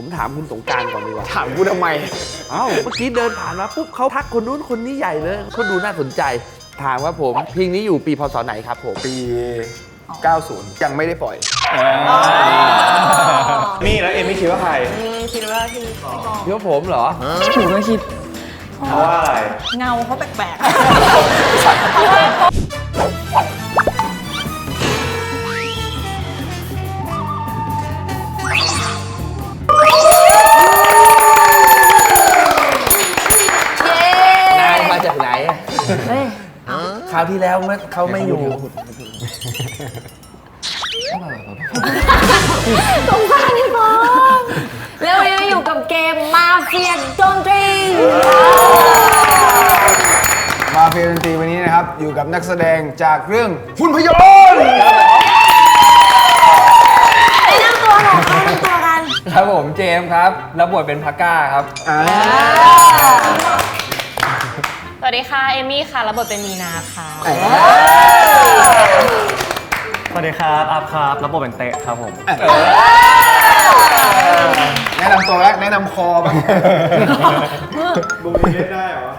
ผมถามคุณสงกรารก่อนดีกว่า ถามกูทำไม เอ้า เมื่อกี้เดินผ่านมาปุ๊บเขาทักคนนู้นคนนี้ใหญ่เลยเขาดูน่าสนใจ ถามว่าผมเพลงนี้อยู่ปีพศไหนครับผม ปี 90 ยังไม่ได้ปล่อย นี่แล้วเอมไม่คิดว่าใคร คิดว่าพี่พี่บอมเดี๋ยวผมเหรอ หนูก็คิดเพราะว่าอะไร เงาเขาแปลกน เฮ้ยคราวที่แล้วไม่เขาไม่อยู่ สงสารพี่บอมแล้ววันนี้อยู่กับเกมมาเฟียดนตรีมาเฟียดนตรีวันนี้นะครับ อยู่กับนักแสดงจากเรื่องหุ่นพยนต์ไอ้นั่งตัวหนูเอานั่งตัวกัน ครับผมเจมส์ครับ รับบทเป็นพักก้าครับ อ่าส วัสดีค่ะ เอมี่ค่ะ รับบทเป็นมีนาค่ะ สวัสดีครับอัพครับรับบทเป็นเตะครับผม แนะนำตัวแล้วแนะนำคอบ้างบุ้งนี้ได้เหรอ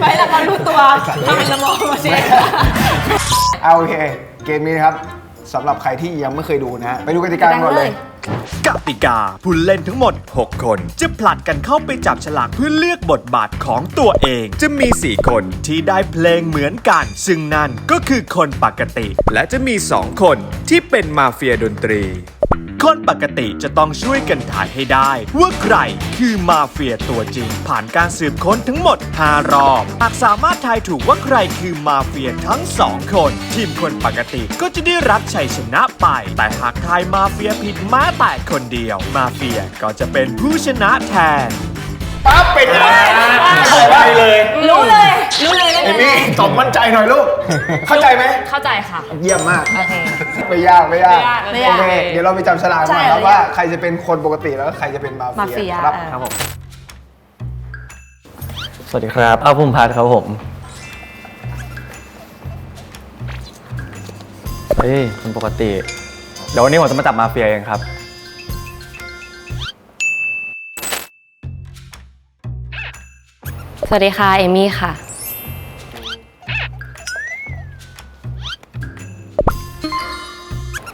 ไปแล้วก็รู้ตัวทำเป็นละมองมาเช็คเอาโอเค เกมนี้นะครับ สำหรับใครที่ยังไม่เคยดูนะฮะไปดูกติกากันก่อนเลย กติกาผู้เล่นทั้งหมด 6 คน จะผลัดกันเข้าไปจับฉลากเพื่อเลือกบทบาทของตัวเอง จะมี 4 คนที่ได้เพลงเหมือนกัน ซึ่งนั่นก็คือคนปกติ และจะมี 2 คนที่เป็นมาเฟียดนตรี คนปกติจะต้องช่วยกันถ่ายให้ได้ ว่าใครคือมาเฟียตัวจริง ผ่านการสืบค้นทั้งหมด 5 รอบ หากสามารถทายถูกว่าใครคือมาเฟียทั้งสองคน ทีมคนปกติก็จะได้รับชัยชนะไป แต่หากทายมาเฟียผิดแม้แต่คนเดียว มาเฟียก็จะเป็นผู้ชนะแทน ปั๊บเป็นไงไปเลยรู้เลย รู้เลยได้เอไหมมี่ตอบมั่นใจหน่อยลูก เข้าใจไหม เข้าใจค่ะ เยี่ยมมาก โอเค ไม่ยากไม่ยากไม่โอยากเคเดี๋ยวเราไปจับฉลากใช่มาครับไม่ว่ายากใครจะเป็นคนปกติแล้วก็ใครจะเป็นมามาเฟีเฟียยครับเออครับผมสวัสดีครับอาภูมิพัฒน์ครับผม เฮ้ยคนปกติ เดี๋ยววันนี้ผมจะมาจับมาเฟียเองครับ สวัสดีค่ะ เอมี่ค่ะ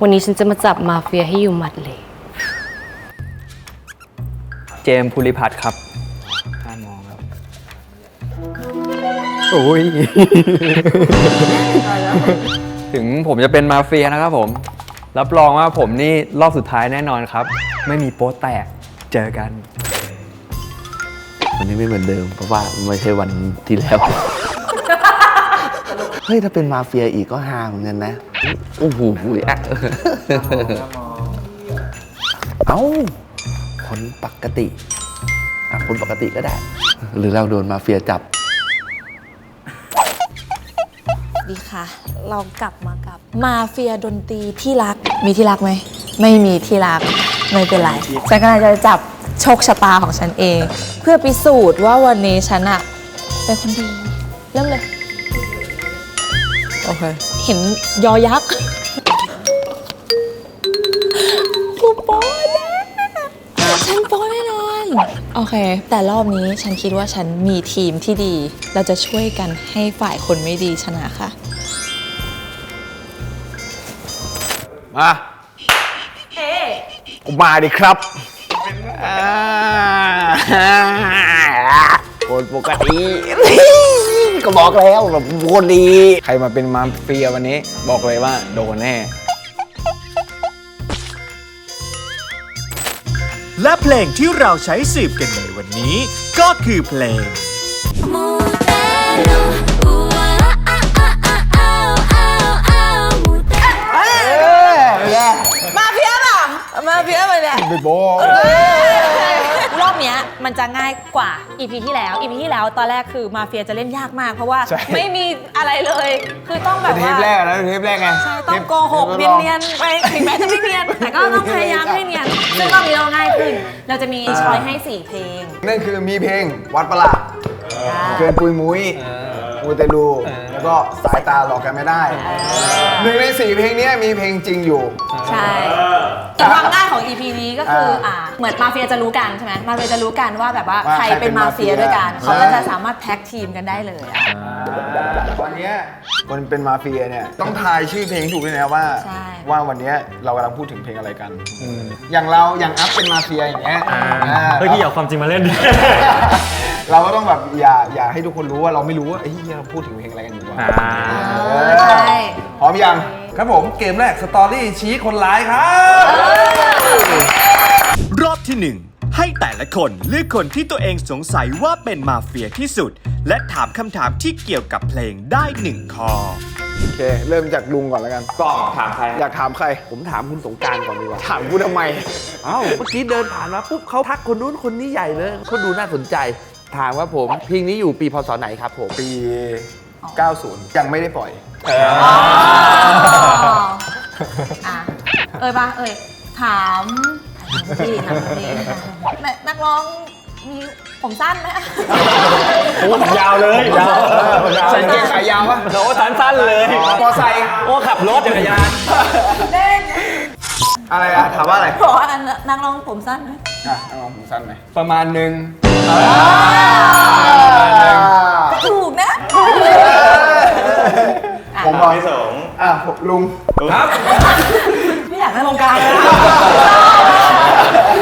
วันนี้ฉันจะมาจับมาเฟียให้อยู่หมัดเลย เจมส์ภูริพัฒน์ครับห้ามองครับ โอ้ย ถึงผมจะเป็นมาเฟียนะครับผม รับรองว่าผมนี่รอบสุดท้ายแน่นอนครับ ไม่มีโป๊แตก เจอกัน วันนี้ไม่เหมือนเดิม เพราะว่าไม่ใช่วันที่แล้ว เฮ้ย ถ้าเป็นมาเฟียอีกก็ฮาเหมือนกันนะ โอ้โหอะเอ้า คนปกติอะคนปกติก็ได้ หรือเราโดนมาเฟียจับ ดีค่ะ เรากลับมากับ มาเฟียดนตรีที่รัก มีที่รักไหม ไม่มีที่รัก ไม่เป็นไรฉันกำลังจะจับ โชคชะตาของฉันเอง เพื่อพิสูจน์ว่าวันนี้ฉันอะเป็นคนดี เริ่มเลย โอเค เห็นยอยักษ์กูโป้แน่ฉันโป้แน่นอน โอเค แต่รอบนี้ฉันคิดว่าฉันมีทีมที่ดี เราจะช่วยกันให้ฝ่ายคนไม่ดีชนะค่ะ มาผมมาดิครับอ่า คนปกติ ก็บอกแล้วแบบคนดี ใครมาเป็นมาเฟียวันนี้ บอกเลยว่าโดนแน่ และเพลงที่เราใช้สืบกันในวันนี้ ก็คือเพลงมาเฟียป่ะ มาเฟียไปเนี่ยไม่บอกรอบเนี้ยมันจะง่ายกว่า EP ที่แล้ว EP ที่แล้วตอนแรกคือมาเฟียจะเล่นยากมาก เพราะว่าใช่ ไม่มีอะไรเลย คือต้องแบบเทว่าปแรกแล้วเทปแรกไงใช่ต้องทปโกหกทปเนียนๆไปถึงแม้จะไม่เนียน แต่ก็ต้องพยายามให้เนียนซึ่งรอบนี้เราง่ายขึ้น เราจะมีช้อยให้4เพลงนั่นคือมีเพลงวัดประหลาดเกินปุยมุ้ย มูเตลูแล้วก็สายตาหลอกกันไม่ได้หนึ่งในสี่เพลงเนี้ยมีเพลงจริงอยู่ ใช่แต่ความง่ายของ EP นี้ก็คืออ่าอ่าเหมือนมาเฟียจะรู้กันใช่ไหมมาเฟียจะรู้กันว่าแบบว่าว่าใครใครเป็เป็นนมาเฟียด้วยกันมาเฟียเขาก็ใช่จะสามารถแท็กทีมกันได้เลยอะวันเนี้ยคนเป็นมาเฟียเนี่ยต้องทายชื่อเพลงถูกด้วยนะว่าใช่ว่าวันเนี้ยเรากำลังพูดถึงเพลงอะไรกัน อย่างเราอย่างอัพเป็นมาเฟียอย่างเงี้ยอ่าเฮ้ยพี่เอาความจริงมาเล่นดิ เราก็ต้องแบบอย่าอย่าให้ทุกคนรู้ว่าเราไม่รู้ว่าไอ้ยเราพูดถึงเพลงอะไรกันอยู่วะอ่าเอเอออใช่ พร้อมยัง ครับผมเกมแรกสตอรี่ชี้คนร้ายครับ รอบที่1ให้แต่ละคนเลือกคนที่ตัวเองสงสัยว่าเป็นมาเฟียที่สุด และถามคำถามที่เกี่ยวกับเพลงได้หนึ่งข้อโอเค เริ่มจากลุงก่อนแล้วกันก็ถามใครอยากถามใคร ผมถามคุณสงกรารก่อนดีกว่า ถามกูทำไม เอ้าเมื่อกี้เดินผ่านมาปุ๊บเขาทักคนนู้นคนนี้ใหญ่เลยเขาดูน่าสนใจ ถามว่าผมเพลงนี้อยู่ปีพศไหนครับผมปี 90 ยังไม่ได้ปล่อยอ๋ออะเอ่ยปะเอ่ยถามถามพี่ถามพี่แม่นักร้องมีผมสั้นไหมโอ้ยาวเลยยาวใส่กางเกงขายาวปะโอ้สั้นๆเลยมอไซค์โอ้ขับรถจักรยาน เล่น อะไรอะถามว่าอะไรบอกว่านักร้องผมสั้นไหมอะเอาของผมสั้นไหมประมาณหนึ่งถูกนะ ผมบอกพี่สงอะผมลุงครับไม่อยากได้วงการเลย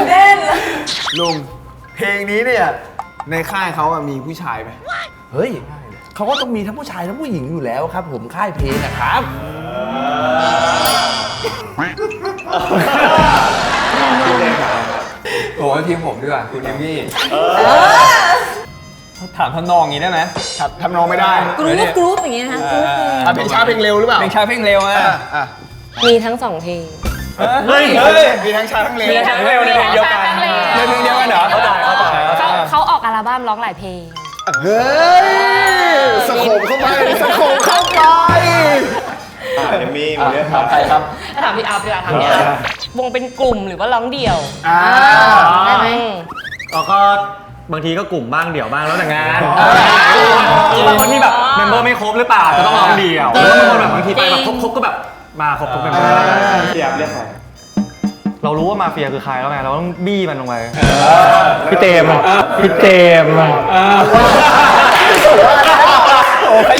เล่นเลยลุงเพลงนี้เนี่ยในค่ายเขาอะมีผู้ชายไหมเฮ้ยเขาก็ต้องมีทั้งผู้ชายทั้งผู้หญิงอยู่แล้วครับ ผมค่ายเพลงนะครับ โอ้ทีมผมดีกว่าคุณเอมมี่ถามทำนองอย่างนี้ได้ไหมทำทำนองไม่ได้กรุ๊ปกรุ๊ปอย่างเงี้ยนะคะกรุ๊ปเพลงอะเพลงช้าเพลงเร็วหรือเปล่าเพลงช้าเพลงเร็วอะอะอะมีทั้งสองเพลงเฮ้ยเฮ้ยมีทั้งช้าทั้งเร็วมีทั้งเร็วในเพลงเดียวกันมีในทั้งเพลงเดียวกันเหรอเข้าใจเข้าใจเขาเขาออกอัลบั้มร้องหลายเพลงเฮ้ยสโคมเข้าไปสโคมเข้าไป เอมมี่มีเรื่องถามใครครับ ถามพี่อาร์ตดีกว่าถามพี่อาร์ตวงเป็นกลุ่มหรือว่าร้องเดี่ยวอ่าได้ไหมเราก็บางทีก็กลุ่มบ้างเดี่ยวบ้างแล้วแต่งานบางคนที่แบบเมมเบอร์ไม่ครบหรือเปล่าจะต้องร้องเดี่ยวแล้วบางคนแบบบางทีไปแบบครบๆก็แบบมาครบๆเมมเบอร์พี่อัพเรียกใครเรารู้ว่ามาเฟียคือใครแล้วไงเราต้องบี้มันลงไปพี่เตมพี่เตมโอ้ย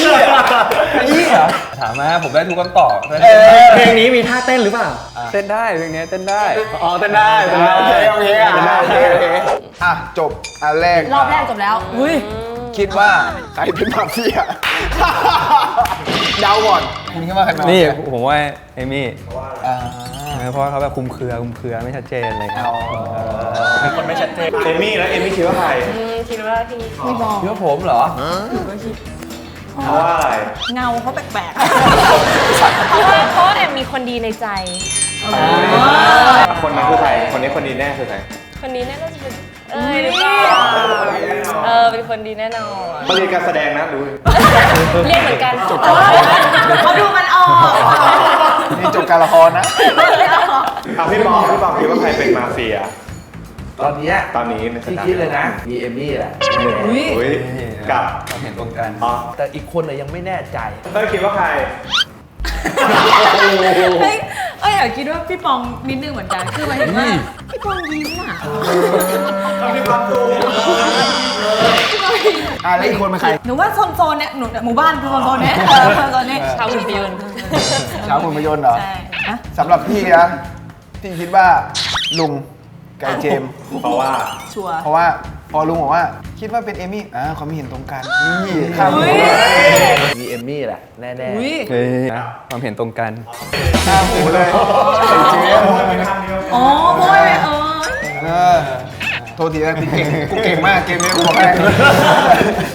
นี่นี่เหรอถามมาผมได้ทุกคำตอบเพลงนี้มีท่าเต้นหรือเปล่า เต้นได้เพลงนี้เต้นได้ อ๋อเต้นได้เต้นได้โอเคโอเคอะโอเคโอเคอะจบอันแรกรอบแรกจบแล้ว อุ้ยคิดว่าใครเป็นมาเฟียเดาก่อนคุณคิดว่าใครเป็นมานี่เฟียผมว่าเอมี่อ่าเพราะว่าเขาแบบคุมเครือคุมเครือไม่ชัดเจนอะไรเงี้ยอ๋อเป็นคนไม่ชัดเจนเอมมี่แล้วเอมมี่คิดว่าใครอืมคิดว่าพี่ไม่บอกเพื่อผมเหรอ เพราะว่าอะไร เงาเขาแปลกเพราะว่าเพราะว่าแอมมีคนดีในใจ คนนั้นคือใคร คนนี้คนนี้แน่คือใครคนนี้แน่น่าจะเป็นเอ้ยหรือเปล่าเออเป็นคนดีแน่นอนมาเรียนการแสดงนะดูเรียกเหมือนกันๆเขาดูมันออกนี่จบการละครนะอะพี่บอมพี่บอมคิดว่าใครเป็นมาเฟีย ตอนเนี้ยตอนนี้ในสที่ถานคิดเลยนะ มีเอมมี่แหละอุ้ย กับเห็นตรงกันอ๋อแต่อีกคนน่ะยังไม่แน่ใจ เต้ยคิดว่าใคร เฮ้ยเอ้ยอยากคิดว่าพี่ปองนิดนึงเหมือนกัน คือหมายถึงว่าพี่ปองยิ้มอะอะแล้วอีกคนเป็นใครหนูว่าโซนโซนๆเนี่ยหนูหมู่บ้านคือโซนโซนๆเนี้ยเออโซนโซนๆเนี้ยชาวหุ่นพยนต์ชาวหุ่นพยนต์เหรอใช่อะสำหรับพี่นะพี่คิดว่าลุงไกบเจมส์เพราะว่าชัวร์เพราะว่า พอลุงบอกว่าคิดว่าเป็นเอมี่อ่าเขาไม่เห็นตรงกันนี่ข้ามอุ๊หัยวเลยมีเอมมี่แหละแน่อุ้ยเฮ้ยความเห็นตรงกันข้ามหูเลยไอ้เจมส์อ๋อเพราะว่าเออเออโทษทีนะกูเก่งกูเก่งมากเกมนี้กูบอกให้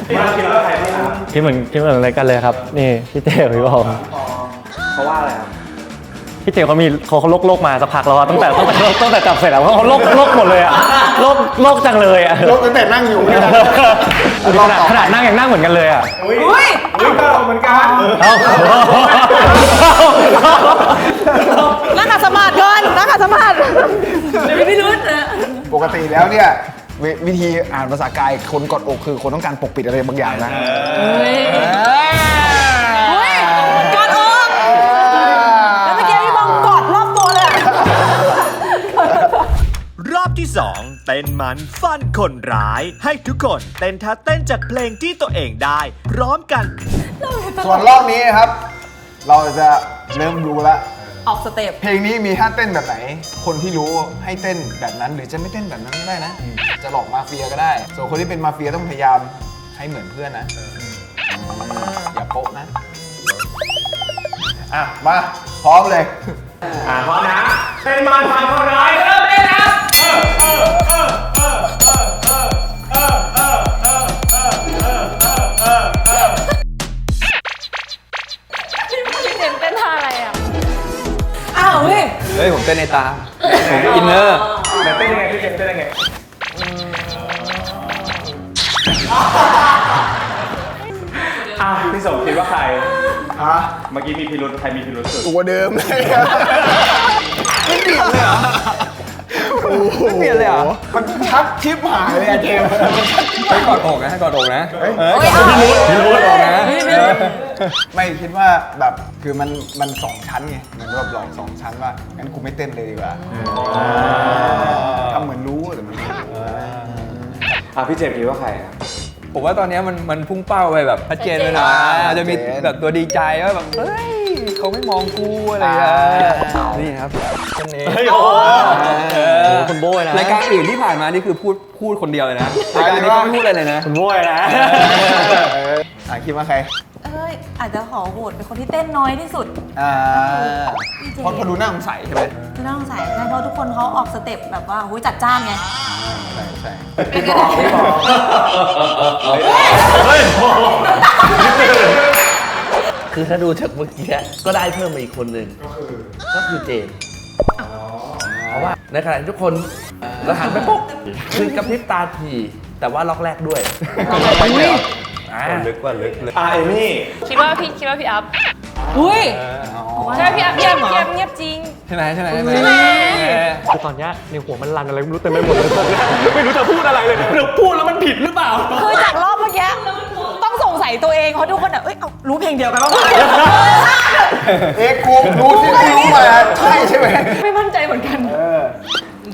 พี่อัพคิดว่าใครพี่อัพคิดเหมือนคิดเหมือนอะไรกันเลยครับ นี่พี่เต๋อพี่บอมเพราะว่าอะไรครับ พี่เต๋อเขามีเขาเขาโลกโลกมาสักพักแล้วอะตั้งแต่ตั้งแต่ตั้งแต่จับเสร็จแล้วเขาโลกโลกหมดเลยอะโลกโลกจังเลยอะลบตั้งแต่นั่งอยู่เนี่ยขนาดขนาดนั่งยังนั่งเหมือนกันเลยอะอุ้ยอุ้ยอุ้ยก็เหมือนกันเอ้านั่งขัดสมาธิก่อนนั่งขัดสมาธิเดี๋ยวพี่รุ้นนะปกติแล้วเนี่ยววิธีอ่านภาษากายคนกอดอกคือคนต้องการปกปิดอะไรบางอย่างนะก เต้นมันฟันคนร้าย ให้ทุกคนเต้นท่าเต้นจากเพลงที่ตัวเองได้พร้อมกัน ส่วนรอบนี้ครับ เราจะเริ่มรู้แล้วออกสเต็ปเพลงนี้มีท่าเต้นแบบไหน คนที่รู้ให้เต้นแบบนั้น หรือจะไม่เต้นแบบนั้นก็ได้นะ จะหลอกมาเฟียก็ได้ ส่วนคนที่เป็นมาเฟียต้องพยายามให้เหมือนเพื่อนนะอย่าโป๊ะนะ อะ มา พร้อมเลย อ่าพร้อมนะ เป็นมันฟันคนร้ายเริ่มเล่น นะพี่เจมส์เต้นท่าอะไรอะ อ้าวเฮ้ยเฮ้ยผมเต้นในตามผมอินเนอร์แต่เต้นยังไงพี่เจมส์เต้นยังไงอะพี่สมคิดว่าใครฮะเมื่อกี้มีพิรุธใครมีพิรุธสุดตัวเดิมเลย ไม่เปลี่ยนเลยเหรอ ไม่เปลี่ยนเลยเหรอมันชักชิปหายเลยอะเจมส์ให้กอดอกนะให้กอดอกนะเฮ้ยเออกอดพี่นุชพี่นุชกอดอกนะเออไม่คิดว่าแบบคือมันมันสองชั้นไงเหมือนแบบหลอกสองชั้นว่างั้นกูไม่เต้นเลยดีกว่าทำเหมือนรู้แต่มันไม่รู้อะพี่เจมส์คิดว่าใครอะ ผมว่าตอนเนี้ยมันมันพุ่งเป้าไปแบบชัดเจนเลยนะจะมีแบบตัวดีใจว่าแบบเฮ้ยเขาไม่มองกูอะไรอะนี่ครับคนนี้เฮ้ยโอ้เออคุณโบ้ยนะรายการอื่นที่ผ่านมานี่คือพูดพูดคนเดียวเลยนะรายการนี้ก็ไม่พูดอะไรเลยนะคุณโบ้ยนะเอออะคิดว่าใคร เอ้ยอาจจะขอโหวตเป็นคนที่เต้นน้อยที่สุดอ่าพี่เจเพราะเพราะดูหน้าสงสัยใช่ไหมไม่ต้องใส่ใช่เพราะทุกคนเขาออกสเต็ปแบบว่าหุ้ยจัดจ้านไงใช่ใช่เป็นก็ได้คือถ้าดูจากเมื่อกี้ก็ได้เพิ่มมาอีกคนหนึ่งก็คือเจมส์เพราะว่าในขณะที่ทุกคนแล้วหันไปปุ๊บคือกระพริบตาทีแต่ว่าล็อกแรกด้วย อ่าลึกกว่าลึกเลยอะเอมี่คิดว่าพี่คิดว่าพี่อัพอุ้ยใช่พี่อัพเงียบเงียบเงียบจริงใช่ไหมใช่ไหมใช่ไหมคือตอนเนี้ยในหัวมันรันอะไรไม่รู้เต็มไปหมดเลยไม่รู้จะพูดอะไรเลยเดี๋ยวพูดแล้วมันผิดหรือเปล่าคือจากรอบเมื่อกี้ต้องสงสัยตัวเองเพราะทุกคนอะเอ้ยเอารู้เพลงเดียวกันบ้างเอ๊ะกูรู้ที่ที่รู้มาใช่ใช่ไหมไม่มั่นใจเหมือนกัน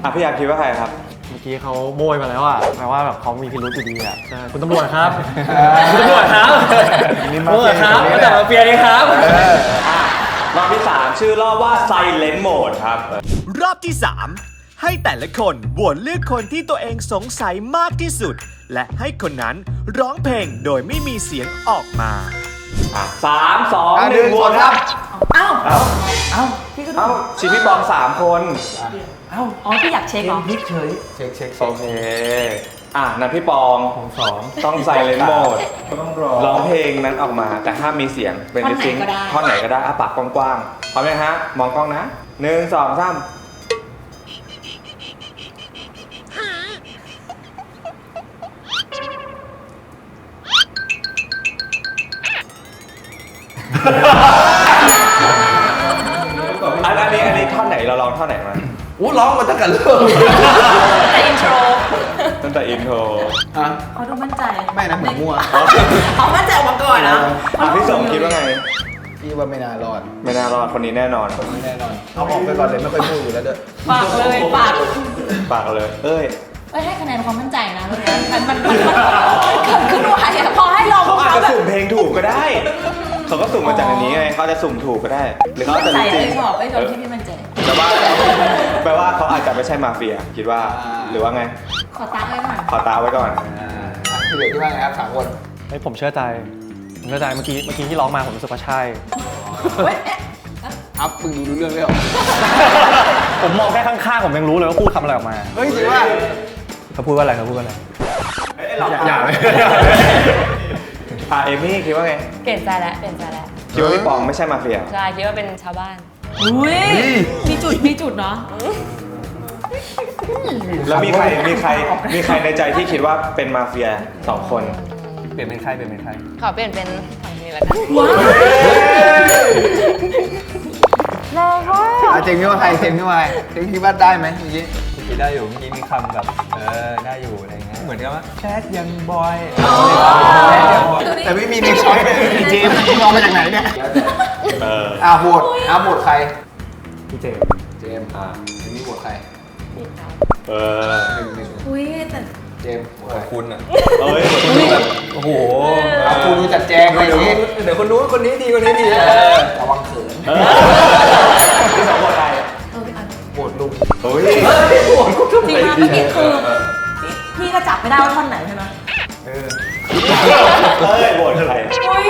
อะพี่อยากคิดว่าใครครับเมื่ อกี้เขาโบยมาแล้วอะแปลว่าแบบเขามีพิรุธอยู่ดีอะใช่คุณตำรวจครับ คุณตำรวจครับนี่ตำรวจครับมาจากมาเฟียนี่ครับรอบที่3ชื่อรอบว่า Silent Mode ครับ รอบที่ 3 ให้แต่ละคนโหวตเลือกคนที่ตัวเองสงสัยมากที่สุด และให้คนนั้นร้องเพลงโดยไม่มีเสียงออกมา อะสามสองอะหหนึ่นึ่งงโหวสอตงครับอ้าวเอ้า เอ้า พี่ก็ดูเอ้าชีพี่บอมสามคนอ๋อพี่อยากเช็คเหรอพลิกเฉยเช็คเช็คโอเค อะนั่นพี่ปองของสองต้อง Silent Mode ต้องรอร้องเพลงนั้นออกมาแต่ห้ามมีเสียงเป็นท่อนไหนซิงก็ได้ท่อนไหนก็ได้อะปากกว้างๆพร้อมไหมฮะ มองกล้องนะหนึ่งสองสามอั เราลองท่อนไหนมาอู้ร้องมาตั้งแต่เริ่มแต่อินโทรตั้งแต่อินโทรฮะเขาดูมั่นใจไม่นะเหมือนมั่ว เขามั่นใจออกมาก่อนนะอะพี่สมคิดว่าไง พี่ว่าไม่น่ารอดไม่น่ารอดคนนี้แน่นอน ไม่แน่นอนเอาออกไปก่อนเลยไม่ค่อยพูดอยู่แล้วเด้อปากเลยปากปากเลย เอ้ย เอ้ยให้คะแนนความมั่นใจนะเมื่อกี้มันมันมันมันเกิดขึ้นไวอะพอให้ลองเขาอาจเขาจะแบบสุ่มเพลงถูกก็ได้ เขาก็สุ่มมาจากอันนี้ไงเขาอาจจะสุ่มถูกก็ได้ หรือเขาอาจจะใจรู้จริเลงยชอบไอ้ชอบที่พี่มั่นใจ แปลว่าแปลว่าเขาอาจจะไม่ใช่มาเฟีย คิดว่าหรือว่าไง ขอตักไว้ก่อนขอตาไว้ก่อนอ่าอะที่เหลือที่ว่าไงครับสามคนเฮ้ยผมเชื่อใจผมเชื่อใจเมื่อกี้เมื่อกี้ที่ร้องมาผมรู้สึกว่าใช่เฮ้ยเอ๊ะอัพมึงดูรู้เรื่องเลยเหรอผมมองแค่ข้างๆผมยังรู้เลยว่าพูดคำอะไรออกมาเฮ้ยจริงว่า เขาพูดว่าอะไรเขาพูดว่าอะไรอย่าเลยอะเอมี่คิดว่าไง เปลี่ยนใจแล้วเปลี่ยนใจแล้วคิดว่าพี่ปองไม่ใช่มาเฟีย ใช่คิดว่าเป็นชาวบ้าน อุ้ยมีจุดมีจุดเนาะแล้วมีใครมีใครมีใครในใจที่คิดว่าเป็นมาเฟียสองคน เปลี่ยนเป็นใครเปลี่ยนเป็นใครขอเปลี่ยนเป็นฝั่งนี้แล้วกันอะเจงคิดว่าใครเจงคิดว่าใครเจงคิดว่าได้ไหมเมื่อกี้ผมคิดได้อยู่เมื่อกี้มีคำแบบเออได้อยู่อะไรเงี้ยเหมือนกับว่าแชทยังบอยแต่ไม่มีในช้อยเลยเจมส์มึงเอามาจากไหนเนี่ย เอออ่าโหวตอ่าโหวตใคร พี่เจมส์เจมส์อ่าทีนี้โหวตใครเออหนึ่งหนึ่งอุ้ยแต่เจมส์โหวตใครคุณอะเอ้ยโอ้โหอะคุณดูจัดแจงอะไรอย่างนี้เดี๋ยวคนนู้นคนนี้ดีคนนี้ดีเออระวังเขินที่สองคนใครเออพี่อันโหวตลุงเฮ้ยจริงนะเมื่อกี้คือพี่พี่ก็จับไม่ได้ว่าท่อนไหนใช่ไหมเอ้ยโหวตใครอุ้ย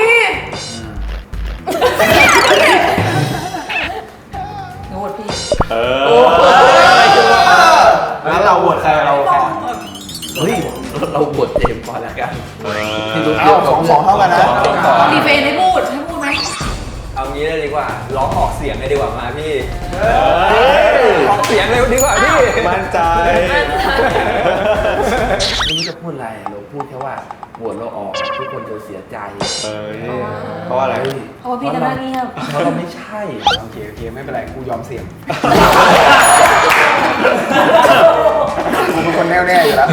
หนูโหวตพี่เออแล้วเราโหวตใครเราใครเฮ้ยเราบทเจมส์ก่อนแล้วกันที่รู้เอ้าสองสองเท่ากันนะ ดีเฟนให้พูดให้พูดไหมเอา งี้เลยดีกว่า ร้องออกเสียงเลยดีกว่ามาพี่ออกเสียงเลยดีกว่าพี่ มั่นใจ ไม่รู้จะพูดอะไรเราพูดแค่ว่าโหวตเราออกทุกคนจะเสียใจเออเพราะว่าอะไรเฮ้ยเพราะว่าพี่จะนั่งเงียบ เพราะเราไม่ใช่ โอเค โอเค ไม่เป็นไรกูยอมเสี่ยงกูเป็นคนแน่วแน่อยู่แล้ว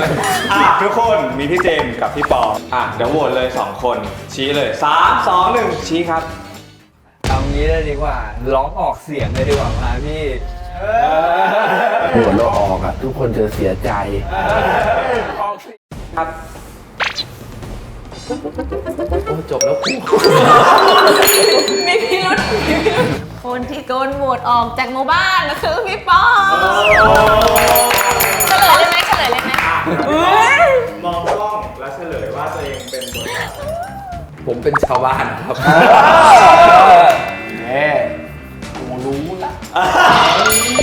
อะทุกคนมีพี่เจมส์กับพี่ปออะเดี๋ยวโหวตเลย 2 คน ชี้เลย 3 2 1 ชี้ครับ เอางี้เลยดีกว่า ร้องออกเสียงเลยดีกว่ามาพี่โหวตเราออกอะ ทุกคนจะเสียใจครับโอ้จบแล้วกูมีพิรุธมีพิรุธคนที่โกนโหวตออกจากหมู่บ้านก็คือพี่ปอเฉลยเลยไหมเฉลยเลยไหมมองกล้องแล้วเฉลยว่าตัวเองเป็นบทบาทผมเป็นชาวบ้านครับเน่กูรู้ละ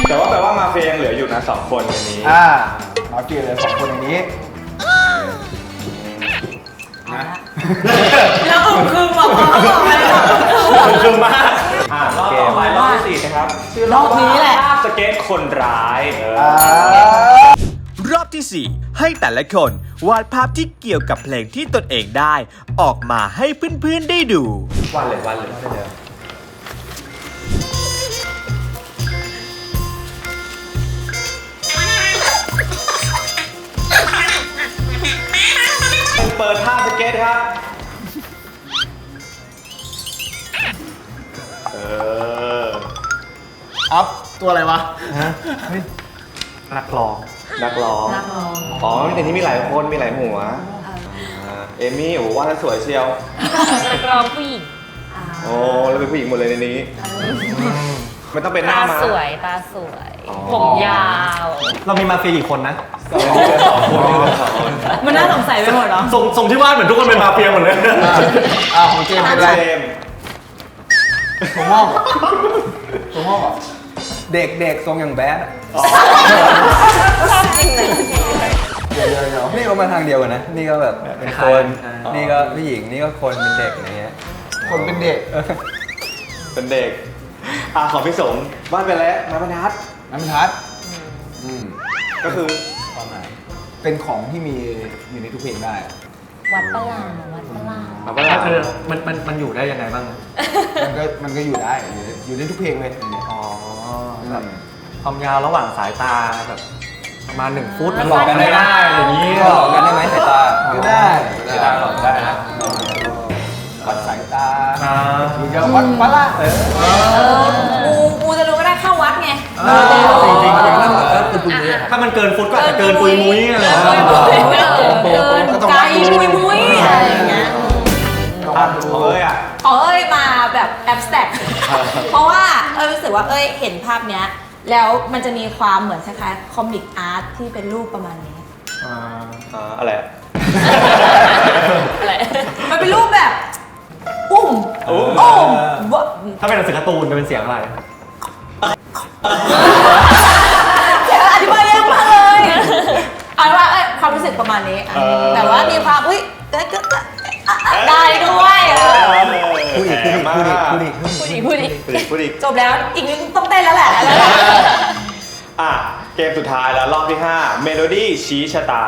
แต่ว่าแปลว่ามาเฟียยังเหลืออยู่นะสองคนในนี้อ่ามาเกี่ยวเลยสองคนอย่างนี้นะแล้วอึ้งครึมบอกว่าออกไปแล้วคือมากอะรอบต่อไปรอบที่สี่นะครับชื่อรอบนี้แหละ ภาพสเก็ตคนร้ายเอออ่ารอบที่ 4 ให้แต่ละคนวาดภาพที่เกี่ยวกับเพลงที่ตนเองได้ ออกมาให้เพื่อนๆได้ดู วันเลยวันเลย สเก็ตครับ เออ อัพตัวอะไรวะนักร้อง นักร้อง นักร้อง อ๋อในนี้มีหลายคน มีหลายหัวอ่าเอมี่โอ้ว่าแล้วสวยเชียว นักร้องผู้หญิง โอ้ แล้วเป็นผู้หญิงหมดเลยในนี้ มันต้องเป็นหตาน้ามา สวยตาสวย อ๋อ ผมยาว เรามีมาเฟียกี่คนนะสองคนสองคนสองคนมันน่าสงสัยไปหมดเนาะส่งส่งที่บ้านเหมือนทุกคนเป็นมาเฟียหมดเลยอ่าอ่าของเจมส์เป็นอะไรเจมส์ถั่วงอกถั่วงอกเหรอเด็กเด็กทรงอย่างแบดอะชอบจริงเลยเดี๋ยวเดี๋ยวเดี๋ยวนี่ก็มาทางเดียวกันนะ นี่ก็แบบเป็นคนอ่านี่ก็ผู้หญิง นี่ก็คนเป็นเด็กอะไรเงี้ยคนเป็นเด็ก เป็นเด็ก อะของพี่สมวาดไปแล้วไม้บรรทัดน้ำทัดอืมก็คือความหมายเป็นของที่มีอยู่ในทุกเพลงได้ วัดประหลาดวัดประหลาดไม้บรรทัดคือมันมันมันอยู่ได้ยังไงบ้าง มันก็มันก็อยู่ได้อยู่ในอยู่ในทุกเพลงเลยอย่างเงี้ย อ๋ออืแบบมความยาวระหว่างสายตาแบบประมาณหนึ่งฟุตมันหลอกกันได้ได้อย่างนี้ก็หลอกกันได้ไหมสายตาก็ได้ สายตาหลอกได้นะวัดสายตา อ่าหรือจะวัดวัดละเออกูกูจะรู้ก็ได้เข้าวัดไงจริงจริงจจริริงงแล้วมันก็คือตรงนี้ถ้ามันเกินฟุตก็อาจจะเกินปุยมุ้ยอะไรเกินปุยมุ้ยเกินไกลปุยมุ้ยอะไรอย่างเงี้ย อะของเอ้ยอะ ขอเอ้ยมาแบบแอบสแต็กเพราะว่าเอ้ยรู้สึกว่าเอ้ยเห็นภาพเนี้ย แล้วมันจะมีความเหมือนคล้ายๆคอมิกอาร์ตที่เป็นรูปประมาณนี้ อ่า อ่าอะไรอะ อะไร มันเป็นรูปแบบ อุ้มอุ้ม อุ้มวะถ้าเป็นหนังสือการ์ตูนจะเป็นเสียงอะไร เดี๋ยวอธิบายยากมากเลยเอาเป็นว่าเอ้ยความรู้สึกประมาณนี้อะแต่ว่ามีความอุ้ยเกิดก็ได้ด้วยเออพูดอีกพูดอีกพูดอีกพูดอีกผู้หญิงผู้หญิงพูดอีกพูดอีก จบแล้วอีกนิดนึงต้องเต้นแล้วแหละอะ เกมสุดท้ายแล้ว รอบที่ 5 เมโลดี้ชี้ชะตา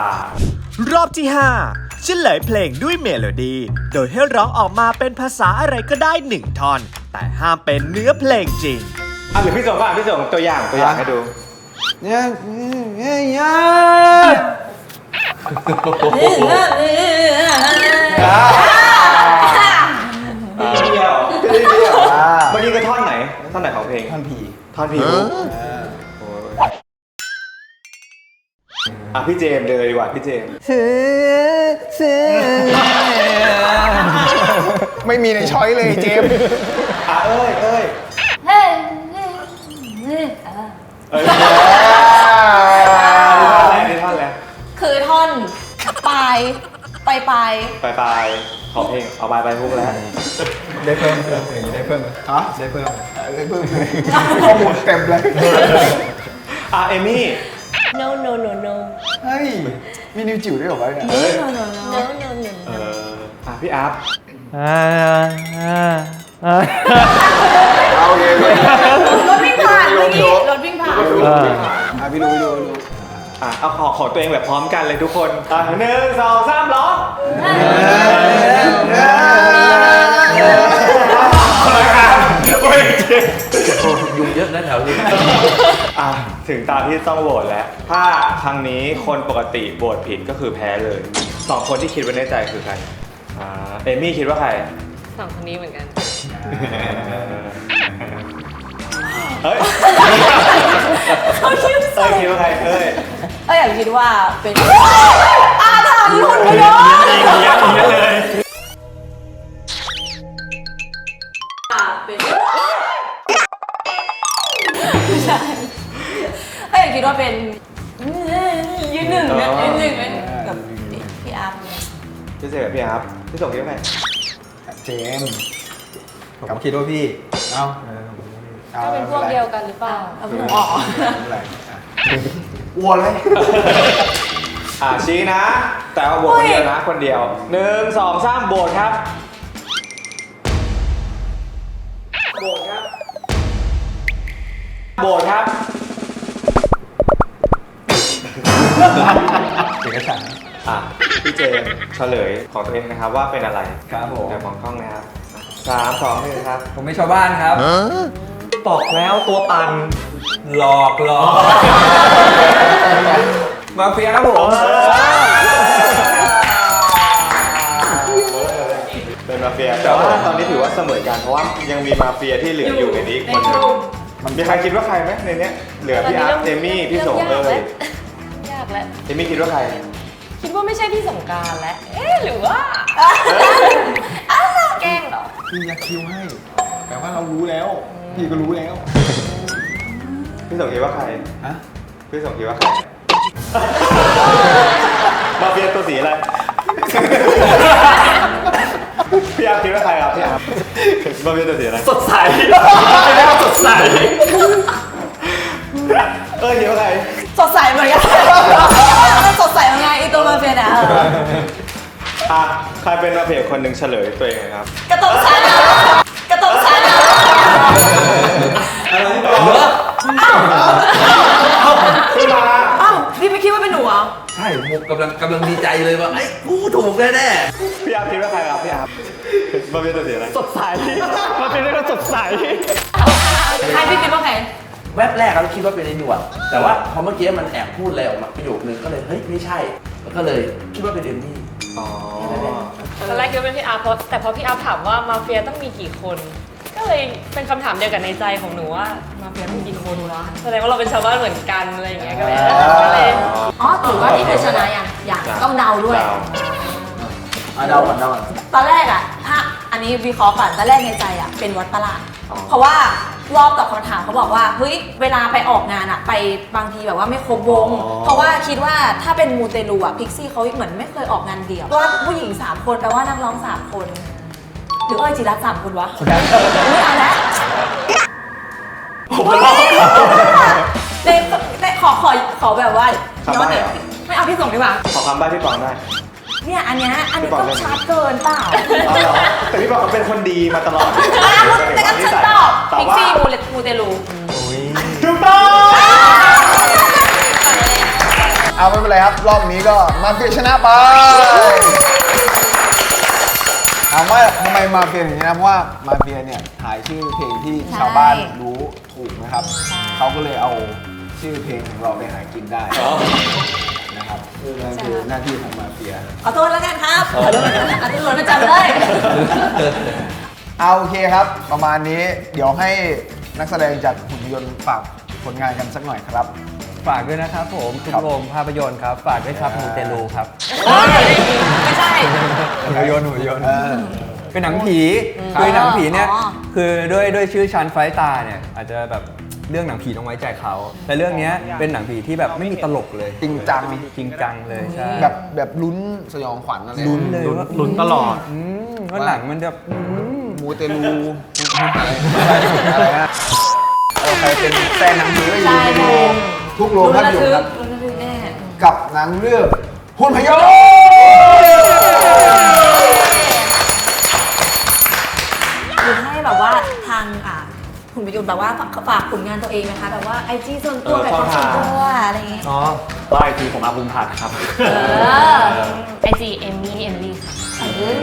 รอบที่ 5 เฉลยเพลงด้วยเมโลดี้ โดยให้ร้องออกมาเป็นภาษาอะไรก็ได้หนึ่งท่อน แต่ห้ามเป็นเนื้อเพลงจริง อะหรือพี่สงก็อ่านพี่สงตัวอย่างตัวอย่างให้ดูเนี่ยเนี่ยเนี่ยเดียวอ่าเมื่อกี้ก็ท่อนไหน ท่อนไหนของเพลงท่านผีท่อนผี พี่เจมส์เลยดีกว่าพี่เจมส์ไม่มีในช้อยเลยเจมส์อะเอ้ยเอ้ยเฮ้ยเฮ้ยเฮ้ยอะเอ้ยท่อนแรกนี่ท่อนแรกคือท่อนปลายปลายปลายไปไปขอเพลงเอาไปไปพุกแล้วได้เพิ่มอย่างนี้ได้เพิ่มฮะได้เพิ่มได้เพิ่มข้อมูลเต็มเลยอะเอมี่ no no no no เฮ้ย มีนิวจิ๋วด้วยเหรอวะเนี่ยเอ้ย no no no no เอออะพี่อัพเอาเลยรถวิ่งผ่านเมื่อกี้รถวิ่งผ่านอะพี่ดูพี่ดูพี่ดูอะเอาของของตัวเองแบบพร้อมกันเลยทุกคนอะหนึ่งสองสามร้อง ยุงเยอะนะแถวนี้อะถึงตาที่ต้องโหวตแล้ว ถ้าครั้งนี้คนปกติโหวตผิดก็คือแพ้เลยสองคนที่คิดไว้ในใจคือใครอ่าเอมี่คิดว่าใครสองคนนี้เหมือนกัน เฮ้ยเขาคิดเอ้ยคิดว่าใครเอ้ยเอ้ยอยากคิดว่าเป็นอาถรรพ์หลุดไปเลยอ่าเป็นไม่ใช่เอ้ยอยากคิดว่าเป็นยืนหนึ่งนะยืนหนึ่งนะกับพี่อาร์มพี่เจกับพี่อัพพี่ส่งคิดว่าใครเจมส์ผมคิดว่าพี่ เอาก็เป็นพวกเดียวกันหรือเปล่าเอาพี่หนูออกอะไรอ้วนเลยอ่าชี้นะ แต่ว่าโหวตคนเดียวนะคนเดียวหนึ่งสองสามโหวตครับ โหวตครับ เอกฉันท์อะพี่เจมส์เฉลยของตัวเองนะครับว่าเป็นอะไรครับผมแต่ของกล้องนะครับสามสองหนึ่งครับ ผมไม่ชาวบ้านครับบอกแล้วตัวปันหลอกหลอกมาเฟียครับผม เป็นมาเฟียแต่ว่าตอนนี้ถือว่าเสมอกันเพราะว่ายังมีมาเฟียที่เหลืออยู่ในนี้อีกคนหนึง มีใครคิดว่าใครไหมในเนี้ยเหลือพี่อาร์ตเจมี่พี่สงเอ้ยยากแล้ว เจมี่คิดว่าใคร คิดว่าไม่ใช่พี่สงกรารแล้ว เอ๊ะหรือว่า แกล้งเหรอ พี่ยักคิวให้ แต่ว่าเรารู้แล้ว พี่ก็รู้แล้ว พี่สงคิดว่าใคร ฮะ พี่สงคิดว่าใคร มาเฟียตัวสีอะไร พี่อาร์ตคิดว่าใครครับพี่อาร์ตมาเฟียตัวสีอะไรสดใสไม่ได้ว่าสดใส เอ้ยคิดว่าใครสดใสเหมือนกันสดใสเหมือนกันอีตัวมาเฟียเนี่ยเอออะใครเป็นมาเฟียคนหนึ่งเฉลยตัวเองนะครับกระตงฉันกระตงฉันขึ้นมาอ้าวนี่ไม่ คิดว่าเป็นหนูเหรอใช่มุกกำลังกำลังดีใจเลยว่าไอ้ยกูถูกแน่พี่อาร์ตคิดว่าใครครับพี่อาร์ตมาเฟียตัวสีอะไรสดใสมาเป็นเรื่องสดใสใครพี่คิดว่าใครๆแวบแรกเราคิดว่าเป็นไอ้หนวดแต่ว่าพอเมื่อกี้มันแอบพูดอะไรออกมาประโยคนึงก็เลยเฮ้ยไม่ใช่แล้วก็เลยคิดว่าเป็นเอมมี่อ๋อตอนแรกคิดว่าเป็นพี่อาร์ตเพราะแต่พอพี่อาร์ตถามว่ามาเฟียต้องมีกี่คน ก็เลยเป็นคำถามเดียวกันในใจของหนูว่ามาเฟียต้องมีกี่คนวะแสดงว่าเราเป็นชาวบ้านเหมือนกันอะไรอย่างเงี้ยก็เลยก็เลยอ๋อถือว่านี่คือชนะยังยังต้องเดาด้วยดาวอะเดาก่อนเดาก่อนตอนแรกอะถ้าอันนี้วิเคราะห์ก่อนตอนแรกในใจอะเป็นวัดประหลาดเพราะว่ารอบตอบคำถามเขาบอกว่าเฮ้ยเวลาไปออกงานอะไปบางทีแบบว่าไม่ครบวง เพราะว่าคิดว่าถ้าเป็นมูเตลูอะพิกซี่เขาเหมือนไม่เคยออกงานเดี่ยวเพราะว่าผู้หญิง 3 คนแปลว่านักร้อง 3 คน หรือเอ้ยจิรัตสามคนวะไม่เอาแล้วในในขอขอขอแบบว่าย้อนหน่อยไม่เอาพี่ส่งดีกว่าขอคำใบ้พี่ปองได้ เนี่ยอันเนี้ยอันนี้ก็ชัดเกินเปล่าอ๋อเหรอแต่พี่ปองเขาเป็นคนดีมาตลอดอะแต่ก็ฉันตอบแต่พิกว่าซี่มูเลมูเตลูถูกต้องเอาไม่เป็นไรครับ รอบนี้ก็มาเฟียชนะไป ถามว่าทำไมมาเฟียถึงชนะเพราะว่ามาเฟียเนี่ยถ่ายชื่อเพลงที่ชาวบ้านรู้ถูกนะครับ เขาก็เลยเอาชื่อเพลงของเราไปหากินได้นะครับคือนั่นคือหน้าที่ของมาเฟีย ขอโทษแล้วกันครับขอโทษแล้วกันอันนี้หล่นมาจำเลย เอาโอเคครับ ประมาณนี้เดี๋ยวให้นักแสดงจากหุ่นยนต์ฝากผลงานกันสักหน่อยครับ ฝากด้วยนะครับผมทุกครับโรงภาพยนตร์ครับ ฝากด้วยครับมูเตลูครับไม่ใช่หุ่นยนต์หุ่นยนต์เออเป็นหนังผีคือหนังผีเนี่ยอ๋อคือด้วยด้วยชื่อชันไฟตาเนี่ยอาจจะแบบเรื่องหนังผีต้องไว้ใจเขา แต่เรื่องเนี้ยเป็นหนังผีที่แบบไม่มีตลกเลย จริงจังจริงจังเลยใช่แบบแบบลุ้นสยองขวัญอะไรลุ้นเลยว่าลุ้นตลอดอืมว่าหนังมันจะอืมมูเตลูอะไรอะไรนะเออใครเป็นแฟนหนังผีก็อย่าลืมไปดู ทุกโรงภาพยนตร์ครับ ลุ้นระทึกแน่กับหนังเรื่องหุ่นพยนต์หรือให้แบบว่าทางอ่าคุณประยุทธ์แบบว่าฝากผลงานตัวเองนะคะแบบว่าไอจีส่วนตัวเออแบบช่องส่วนทางตัวอะไรอย่างเงี้ย อ๋อไล่ทีผมอาบุญพัฒน์ครับ เออไอจีเอมมี่เอมลี่ค่ะ เอ้ย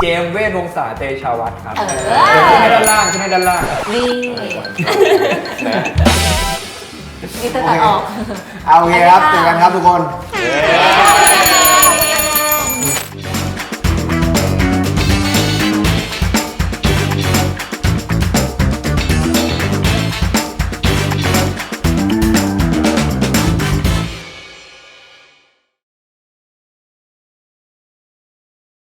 เจมส์เวทวงศาเตชาวัฒน์ครับเออ ขึ้นให้ด้านล่างขึ้นให้ด้านล่าง นี่นี่ิตเตอตัดออก เอาโอเคครับเจอกันครับทุกคน